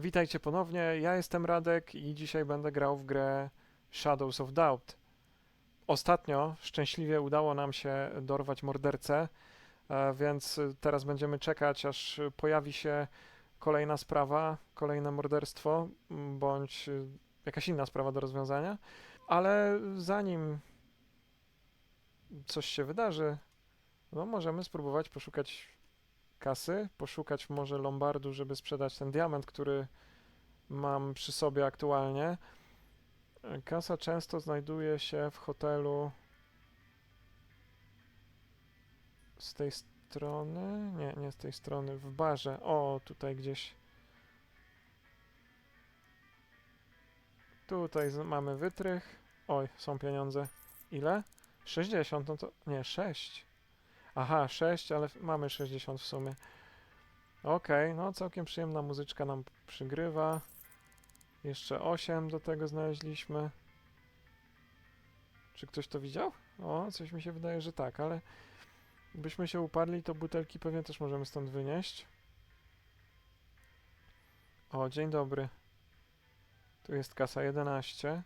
Witajcie ponownie, ja jestem Radek i dzisiaj będę grał w grę Shadows of Doubt. Ostatnio szczęśliwie udało nam się dorwać mordercę, e, więc teraz będziemy czekać, aż pojawi się kolejna sprawa, kolejne morderstwo, bądź e, jakaś inna sprawa do rozwiązania. Ale zanim coś się wydarzy, no możemy spróbować poszukać kasy, poszukać może lombardu, żeby sprzedać ten diament, który mam przy sobie aktualnie. Kasa często znajduje się w hotelu z tej strony. Nie, nie z tej strony, w barze. O, tutaj gdzieś. Tutaj mamy wytrych. Oj, są pieniądze. Ile? 60, no to. Nie, 6. Aha, 6, ale mamy 60 w sumie. Okej, no całkiem przyjemna muzyczka nam przygrywa. Jeszcze 8 do tego znaleźliśmy. Czy ktoś to widział? O, coś mi się wydaje, że tak, ale byśmy się uparli, to butelki pewnie też możemy stąd wynieść. O, dzień dobry. Tu jest kasa 11.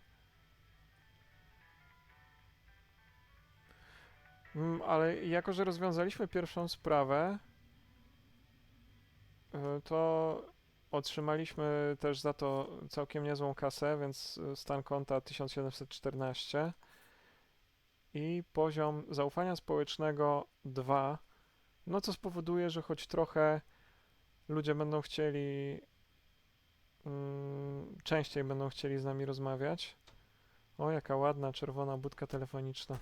Mm, ale jako, że rozwiązaliśmy pierwszą sprawę, y, to otrzymaliśmy też za to całkiem niezłą kasę, więc y, stan konta 1714 i poziom zaufania społecznego 2, no co spowoduje, że choć trochę ludzie będą chcieli, mm, częściej będą chcieli z nami rozmawiać. O, jaka ładna czerwona budka telefoniczna.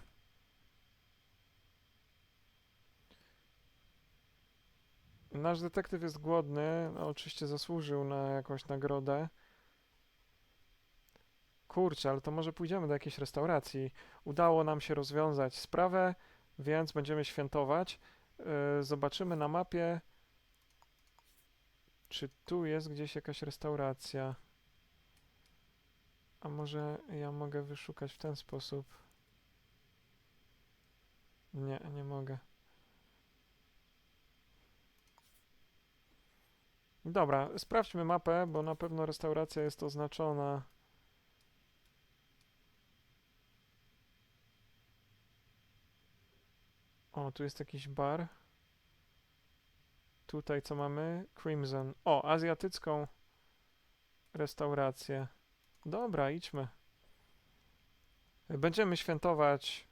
Nasz detektyw jest głodny, no, oczywiście zasłużył na jakąś nagrodę. Kurczę, ale to może pójdziemy do jakiejś restauracji. Udało nam się rozwiązać sprawę, więc będziemy świętować. Yy, zobaczymy na mapie, czy tu jest gdzieś jakaś restauracja. A może ja mogę wyszukać w ten sposób? Nie, nie mogę. Dobra, sprawdźmy mapę, bo na pewno restauracja jest oznaczona. O, tu jest jakiś bar. Tutaj co mamy? Crimson. O, azjatycką restaurację. Dobra, idźmy. Będziemy świętować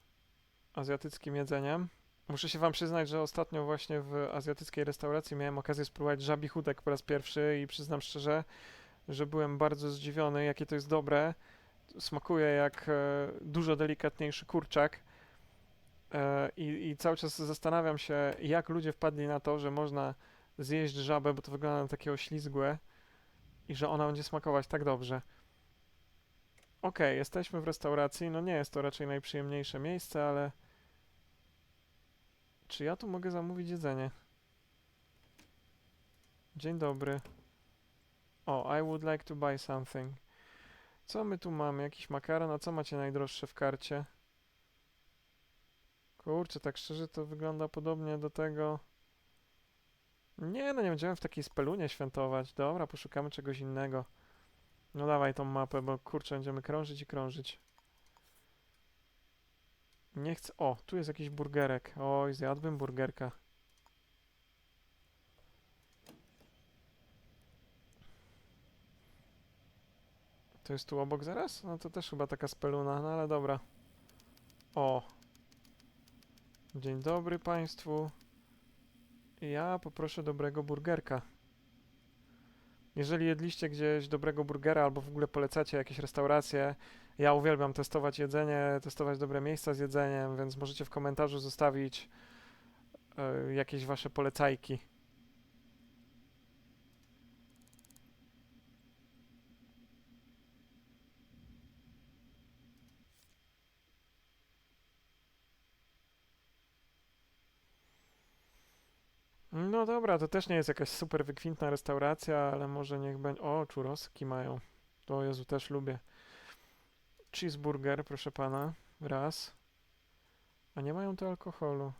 azjatyckim jedzeniem. Muszę się wam przyznać, że ostatnio właśnie w azjatyckiej restauracji miałem okazję spróbować żabi chudek po raz pierwszy i przyznam szczerze, że byłem bardzo zdziwiony, jakie to jest dobre. Smakuje jak e, dużo delikatniejszy kurczak. E, i, I cały czas zastanawiam się, jak ludzie wpadli na to, że można zjeść żabę, bo to wygląda na takie oślizgłe i że ona będzie smakować tak dobrze. Okej, jesteśmy w restauracji. No nie jest to raczej najprzyjemniejsze miejsce, ale czy ja tu mogę zamówić jedzenie? Dzień dobry. O, I would like to buy something. Co my tu mamy? Jakiś makaron? A co macie najdroższe w karcie? Kurczę, tak szczerze to wygląda podobnie do tego... Nie, no nie będziemy w takiej spelunie świętować. Dobra, poszukamy czegoś innego. No dawaj tą mapę, bo kurczę, będziemy krążyć i krążyć. Nie chcę. O, tu jest jakiś burgerek. Oj, zjadłbym burgerka. To jest tu obok zaraz? No to też chyba taka speluna, no ale dobra. O. Dzień dobry Państwu. Ja poproszę dobrego burgerka. Jeżeli jedliście gdzieś dobrego burgera albo w ogóle polecacie jakieś restauracje, ja uwielbiam testować jedzenie, testować dobre miejsca z jedzeniem, więc możecie w komentarzu zostawić e, jakieś wasze polecajki. No dobra, to też nie jest jakaś super wykwintna restauracja, ale może niech będzie... O, czuroski mają. O Jezu, też lubię. Cheeseburger, proszę pana. Raz. A nie mają tu alkoholu.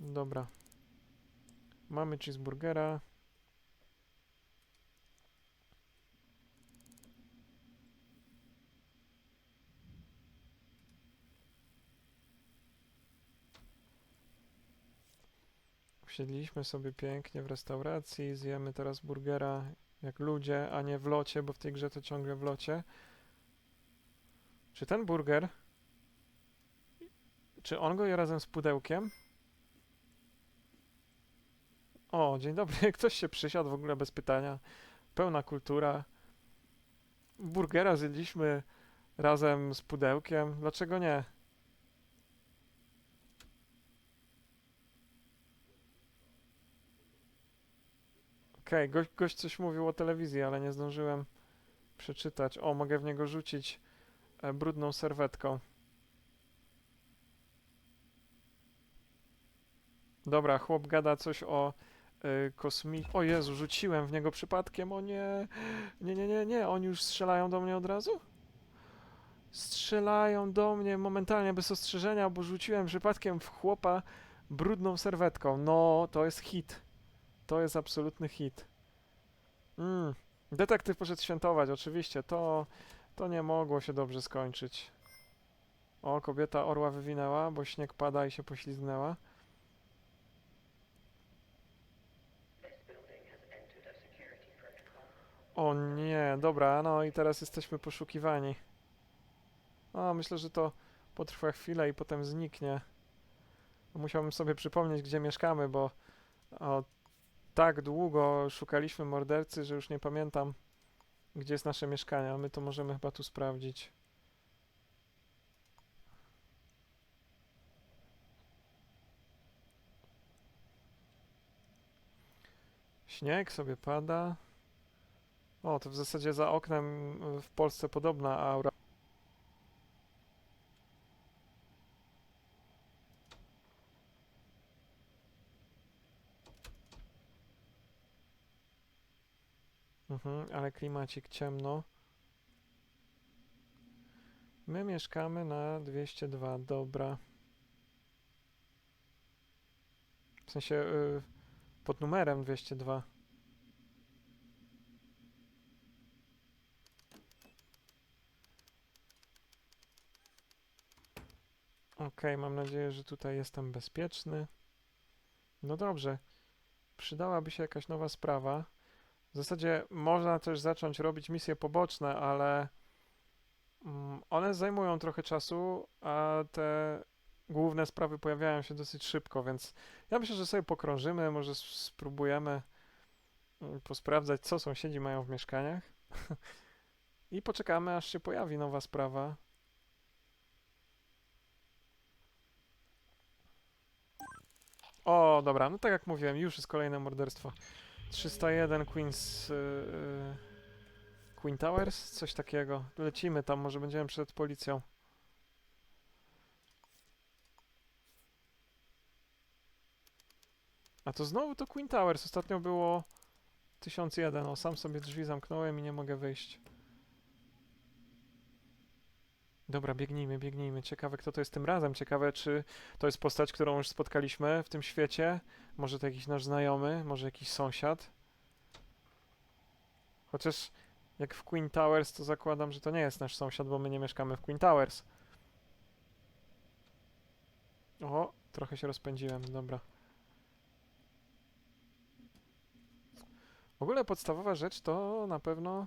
Dobra. Mamy cheeseburgera. Siedliśmy sobie pięknie w restauracji, zjemy teraz burgera jak ludzie, a nie w locie, bo w tej grze to ciągle w locie. Czy ten burger, czy on go je razem z pudełkiem? O, dzień dobry, ktoś się przysiadł w ogóle bez pytania. Pełna kultura. Burgera zjedliśmy razem z pudełkiem, dlaczego nie? Okej, gość, gość coś mówił o telewizji, ale nie zdążyłem przeczytać. O, mogę w niego rzucić brudną serwetką. Dobra, chłop gada coś o y, kosmi... O Jezu, rzuciłem w niego przypadkiem, o nie. Nie, nie, nie, nie, oni już strzelają do mnie od razu? Strzelają do mnie momentalnie bez ostrzeżenia, bo rzuciłem przypadkiem w chłopa brudną serwetką. No, to jest hit. To jest absolutny hit. Mm. Detektyw poszedł świętować, oczywiście. To, to nie mogło się dobrze skończyć. O, kobieta orła wywinęła, bo śnieg pada i się poślizgnęła. O nie, dobra, no i teraz jesteśmy poszukiwani. O, myślę, że to potrwa chwilę i potem zniknie. Musiałbym sobie przypomnieć, gdzie mieszkamy, bo o, tak długo szukaliśmy mordercy, że już nie pamiętam, gdzie jest nasze mieszkanie, a my to możemy chyba tu sprawdzić. Śnieg sobie pada. O, to w zasadzie za oknem w Polsce podobna aura. Mhm, ale klimacik ciemno. My mieszkamy na 202, dobra. W sensie y, pod numerem 202. Okej, mam nadzieję, że tutaj jestem bezpieczny. No dobrze. Przydałaby się jakaś nowa sprawa. W zasadzie można też zacząć robić misje poboczne, ale mm, one zajmują trochę czasu, a te główne sprawy pojawiają się dosyć szybko, więc ja myślę, że sobie pokrążymy, może spróbujemy mm, posprawdzać, co sąsiedzi mają w mieszkaniach i poczekamy, aż się pojawi nowa sprawa. O, dobra, no tak jak mówiłem, już jest kolejne morderstwo. 301 Queens. Yy, Queen Towers? Coś takiego. Lecimy tam, może będziemy przed policją. A to znowu to Queen Towers. Ostatnio było 1001. O, sam sobie drzwi zamknąłem i nie mogę wyjść. Dobra, biegnijmy, biegnijmy. Ciekawe, kto to jest tym razem. Ciekawe, czy to jest postać, którą już spotkaliśmy w tym świecie. Może to jakiś nasz znajomy, może jakiś sąsiad. Chociaż jak w Queen Towers, to zakładam, że to nie jest nasz sąsiad, bo my nie mieszkamy w Queen Towers. O, trochę się rozpędziłem, dobra. W ogóle podstawowa rzecz to na pewno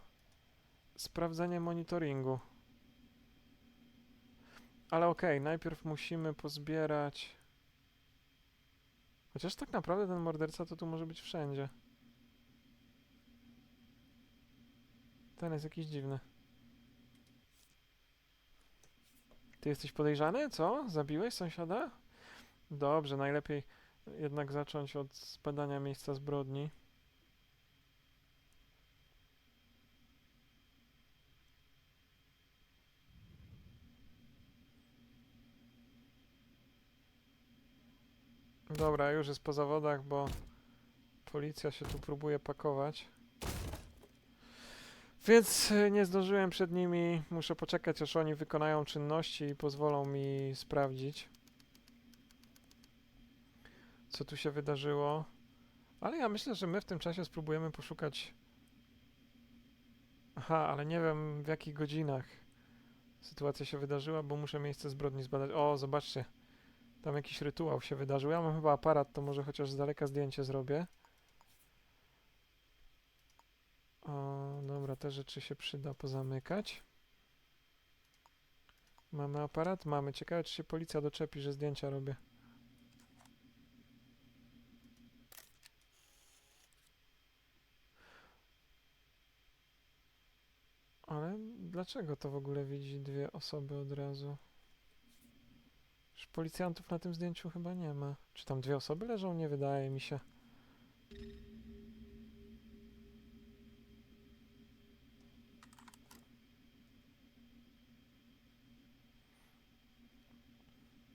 sprawdzenie monitoringu. Ale okej, najpierw musimy pozbierać. Chociaż tak naprawdę ten morderca to tu może być wszędzie. Ten jest jakiś dziwny. Ty jesteś podejrzany? Co? Zabiłeś sąsiada? Dobrze, najlepiej jednak zacząć od zbadania miejsca zbrodni. Dobra, już jest po zawodach, bo policja się tu próbuje pakować. Więc y, nie zdążyłem przed nimi. Muszę poczekać, aż oni wykonają czynności i pozwolą mi sprawdzić, co tu się wydarzyło. Ale ja myślę, że my w tym czasie spróbujemy poszukać. Aha, ale nie wiem w jakich godzinach sytuacja się wydarzyła, bo muszę miejsce zbrodni zbadać. O, zobaczcie. Tam jakiś rytuał się wydarzył. Ja mam chyba aparat, to może chociaż z daleka zdjęcie zrobię. O, dobra, te rzeczy się przyda pozamykać. Mamy aparat? Mamy. Ciekawe, czy się policja doczepi, że zdjęcia robię. Ale dlaczego to w ogóle widzi dwie osoby od razu? Policjantów na tym zdjęciu chyba nie ma. Czy tam dwie osoby leżą? Nie wydaje mi się.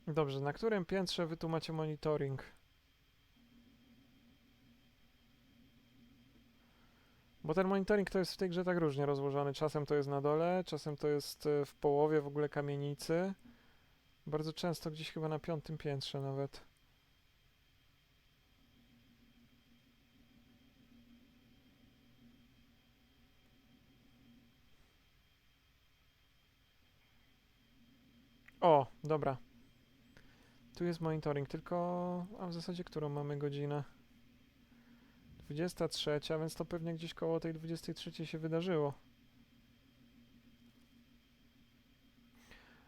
Dobrze, na którym piętrze wy tu macie monitoring? Bo ten monitoring to jest w tej grze tak różnie rozłożony. Czasem to jest na dole, czasem to jest e, w połowie w ogóle kamienicy. Bardzo często gdzieś chyba na piątym piętrze nawet. O, dobra. Tu jest monitoring, tylko... A w zasadzie którą mamy godzinę? 23, więc to pewnie gdzieś koło tej 23 się wydarzyło.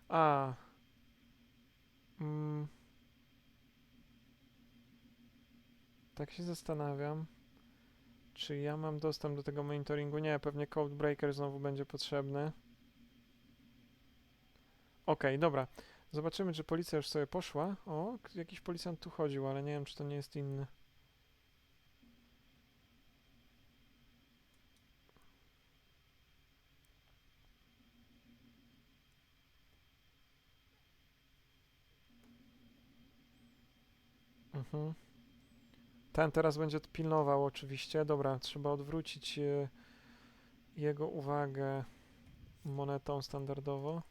A. Mm. Tak się zastanawiam, czy ja mam dostęp do tego monitoringu. Nie, pewnie Codebreaker znowu będzie potrzebny. Okej, dobra. Zobaczymy, czy policja już sobie poszła. O, jakiś policjant tu chodził, ale nie wiem, czy to nie jest inny. Mhm. Ten teraz będzie pilnował oczywiście. Dobra, trzeba odwrócić e, jego uwagę monetą standardowo.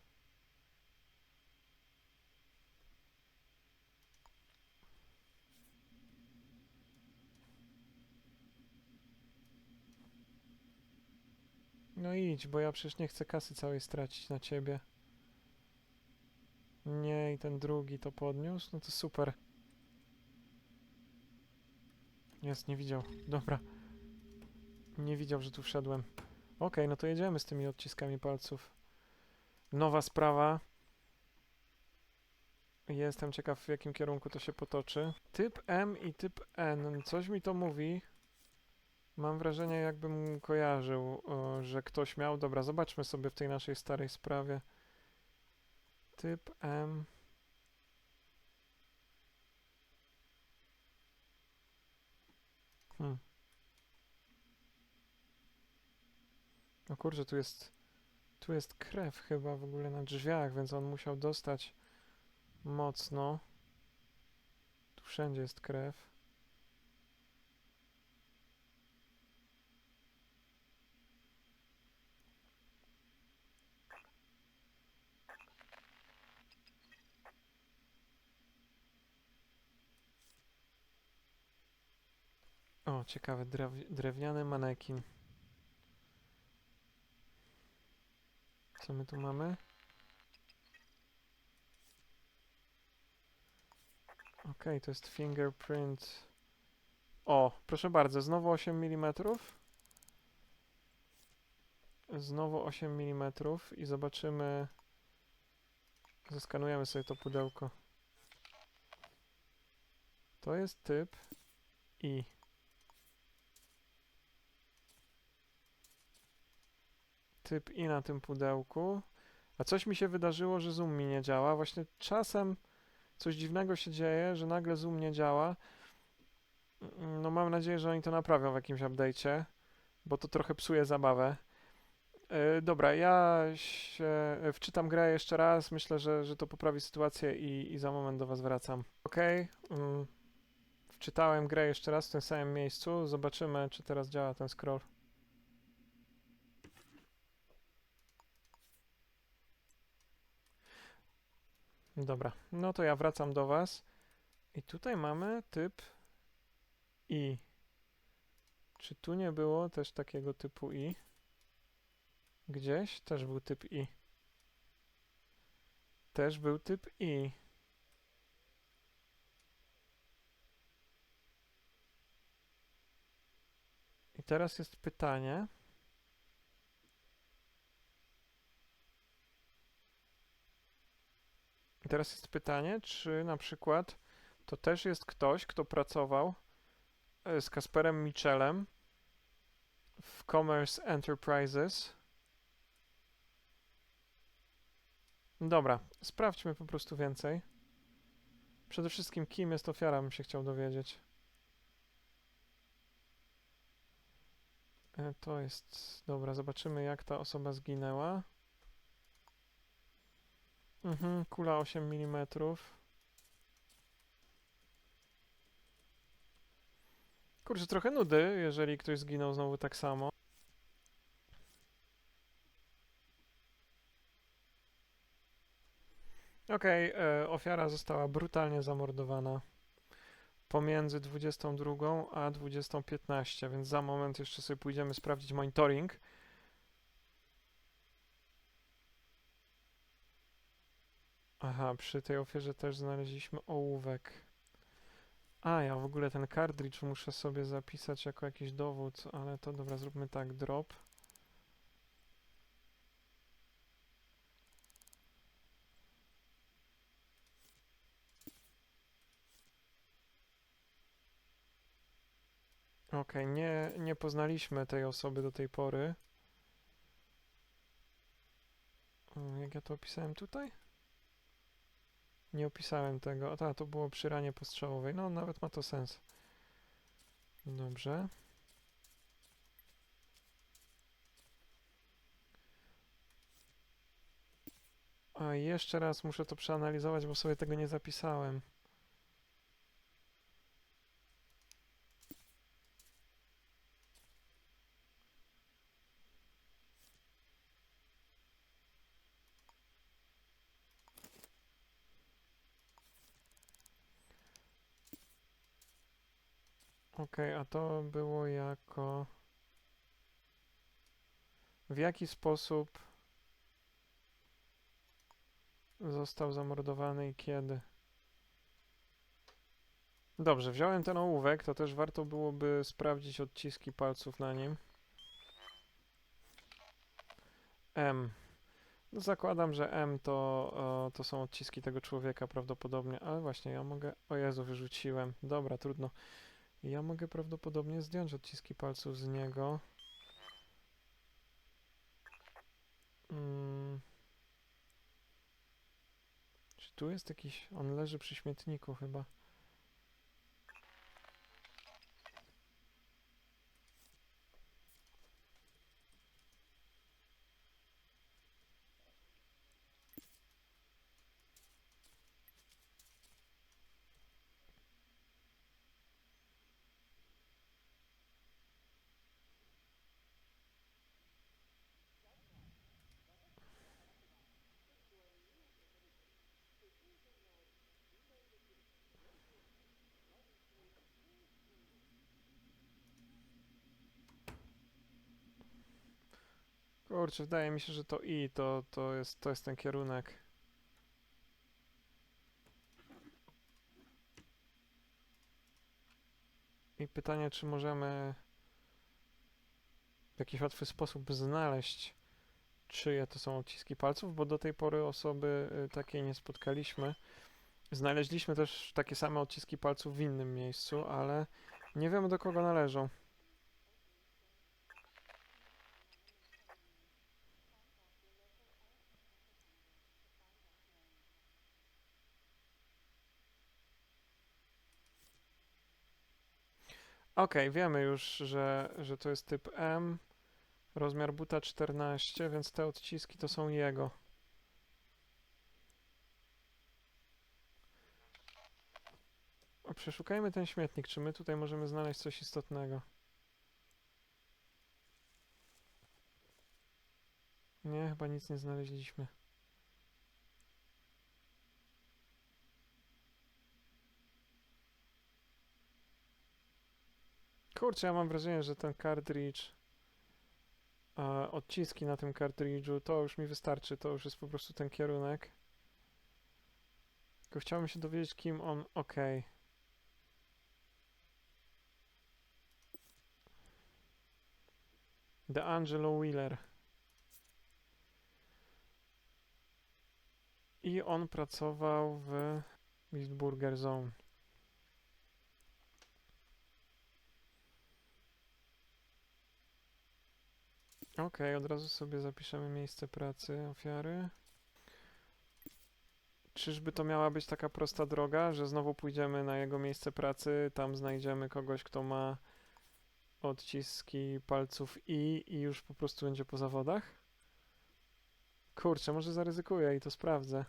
No idź, bo ja przecież nie chcę kasy całej stracić na ciebie. Nie, i ten drugi to podniósł? No to super. Jest, nie widział. Dobra. Nie widział, że tu wszedłem. Okej, no to jedziemy z tymi odciskami palców. Nowa sprawa. Jestem ciekaw, w jakim kierunku to się potoczy. Typ M i typ N. Coś mi to mówi. Mam wrażenie, jakbym kojarzył, że ktoś miał. Dobra, zobaczmy sobie w tej naszej starej sprawie. Typ M. Hmm. O kurczę, tu jest. Tu jest krew chyba w ogóle na drzwiach, więc on musiał dostać mocno. Tu wszędzie jest krew. Ciekawy drew drewniany manekin. Co my tu mamy? Okej, to jest fingerprint. O, proszę bardzo, znowu 8 mm. Znowu 8 mm i zobaczymy. Zeskanujemy sobie to pudełko. To jest typ I. Typ I na tym pudełku. A coś mi się wydarzyło, że zoom mi nie działa. Właśnie czasem coś dziwnego się dzieje, że nagle zoom nie działa. No mam nadzieję, że oni to naprawią w jakimś update'cie, bo to trochę psuje zabawę. Yy, dobra, ja się e, wczytam grę jeszcze raz. Myślę, że, że to poprawi sytuację i, i za moment do Was wracam. Ok, mm, wczytałem grę jeszcze raz w tym samym miejscu. Zobaczymy, czy teraz działa ten scroll. Dobra, no to ja wracam do Was. I tutaj mamy typ i. Czy tu nie było też takiego typu i? Gdzieś też był typ i. Też był typ i. I teraz jest pytanie. I Teraz jest pytanie, czy na przykład to też jest ktoś, kto pracował e, z Kasperem Michelem w Commerce Enterprises. Dobra, sprawdźmy po prostu więcej. Przede wszystkim, kim jest ofiara, bym się chciał dowiedzieć. E, To jest. Dobra, zobaczymy, jak ta osoba zginęła. Mhm, kula 8 mm. Kurczę, trochę nudy, jeżeli ktoś zginął znowu tak samo. Okej, e, ofiara została brutalnie zamordowana pomiędzy 22 a 20.15, więc za moment jeszcze sobie pójdziemy sprawdzić monitoring. Aha, przy tej ofierze też znaleźliśmy ołówek. A, ja w ogóle ten cartridge muszę sobie zapisać jako jakiś dowód, ale to dobra, zróbmy tak, drop. Okej, nie, nie poznaliśmy tej osoby do tej pory. O, Jak ja to opisałem tutaj? Nie opisałem tego. A ta, to było przy ranie postrzałowej. No, nawet ma to sens. Dobrze. A jeszcze raz muszę to przeanalizować, bo sobie tego nie zapisałem. Okej, a to było jako... W jaki sposób został zamordowany i kiedy? Dobrze, wziąłem ten ołówek, to też warto byłoby sprawdzić odciski palców na nim. M. No zakładam, że M to, o, to są odciski tego człowieka prawdopodobnie, ale właśnie ja mogę... O Jezu, wyrzuciłem. Dobra, trudno. Ja mogę prawdopodobnie zdjąć odciski palców z niego. Mm. Czy tu jest jakiś... On leży przy śmietniku chyba. Kurczę, wydaje mi się, że to I, to, to, jest, to jest ten kierunek. I pytanie, czy możemy w jakiś łatwy sposób znaleźć, czyje to są odciski palców, bo do tej pory osoby y, takiej nie spotkaliśmy. Znaleźliśmy też takie same odciski palców w innym miejscu, ale nie wiemy do kogo należą. Okej, wiemy już, że, że to jest typ M, rozmiar buta 14, więc te odciski to są jego. O, Przeszukajmy ten śmietnik, czy my tutaj możemy znaleźć coś istotnego. Nie, chyba nic nie znaleźliśmy. Kurczę, ja mam wrażenie, że ten cartridge, a odciski na tym cartridge'u, to już mi wystarczy, to już jest po prostu ten kierunek. Tylko chciałbym się dowiedzieć, kim on... Okej. The Angelo Wheeler. I on pracował w Wistburger Zone. Okej, od razu sobie zapiszemy miejsce pracy ofiary. Czyżby to miała być taka prosta droga, że znowu pójdziemy na jego miejsce pracy, tam znajdziemy kogoś, kto ma odciski palców i i już po prostu będzie po zawodach? Kurczę, może zaryzykuję i to sprawdzę.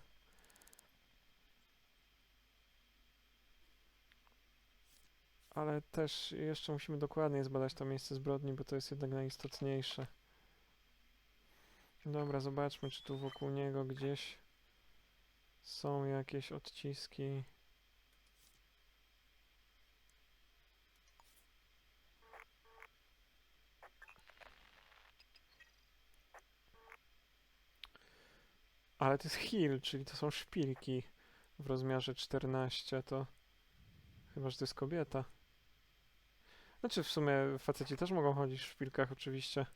Ale też jeszcze musimy dokładnie zbadać to miejsce zbrodni, bo to jest jednak najistotniejsze. Dobra, zobaczmy, czy tu wokół niego gdzieś są jakieś odciski. Ale to jest heel, czyli to są szpilki w rozmiarze 14, to chyba, że to jest kobieta. Znaczy w sumie faceci też mogą chodzić w szpilkach oczywiście.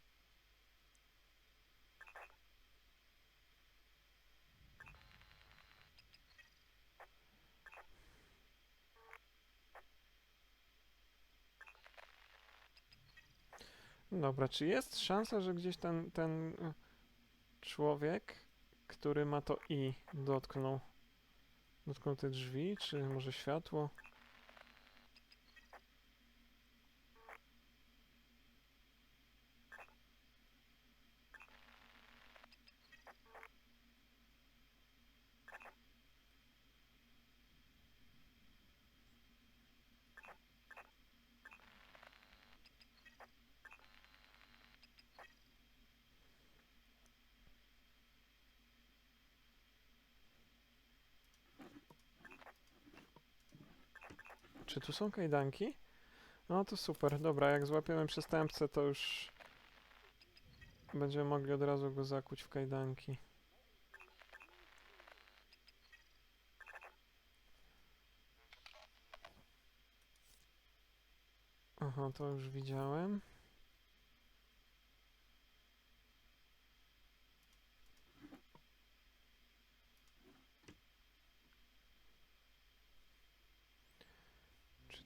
Dobra, czy jest szansa, że gdzieś ten, ten y, człowiek, który ma to i dotknął, dotknął te drzwi, czy może światło? Tu są kajdanki? No to super, dobra, jak złapiemy przestępcę, to już będziemy mogli od razu go zakuć w kajdanki. Aha, to już widziałem.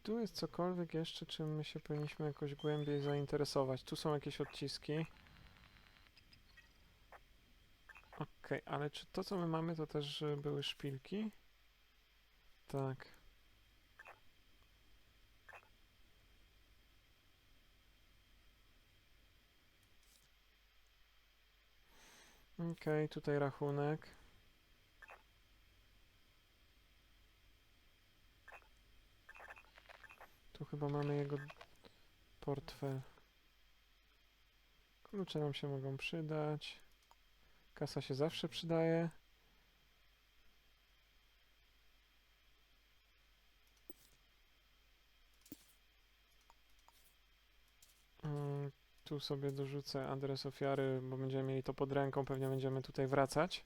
Tu jest cokolwiek jeszcze, czym my się powinniśmy jakoś głębiej zainteresować? Tu są jakieś odciski. Okej, ale czy to, co my mamy, to też y, były szpilki? Tak. Okej, tutaj rachunek. Tu chyba mamy jego portfel. Klucze nam się mogą przydać. Kasa się zawsze przydaje. Mm, Tu sobie dorzucę adres ofiary, bo będziemy mieli to pod ręką, pewnie będziemy tutaj wracać.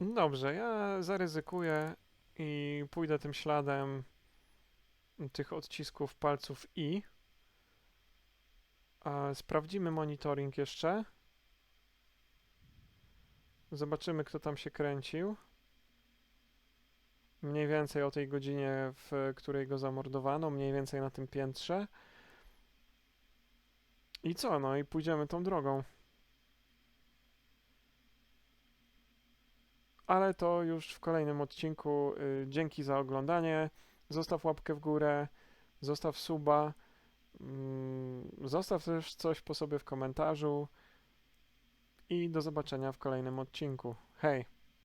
Dobrze, ja zaryzykuję i pójdę tym śladem tych odcisków palców i sprawdzimy monitoring jeszcze. Zobaczymy, kto tam się kręcił. Mniej więcej o tej godzinie, w której go zamordowano, mniej więcej na tym piętrze. I co? No i pójdziemy tą drogą. Ale to już w kolejnym odcinku. Y, Dzięki za oglądanie. Zostaw łapkę w górę, zostaw suba, mm, zostaw też coś po sobie w komentarzu i do zobaczenia w kolejnym odcinku. Hej!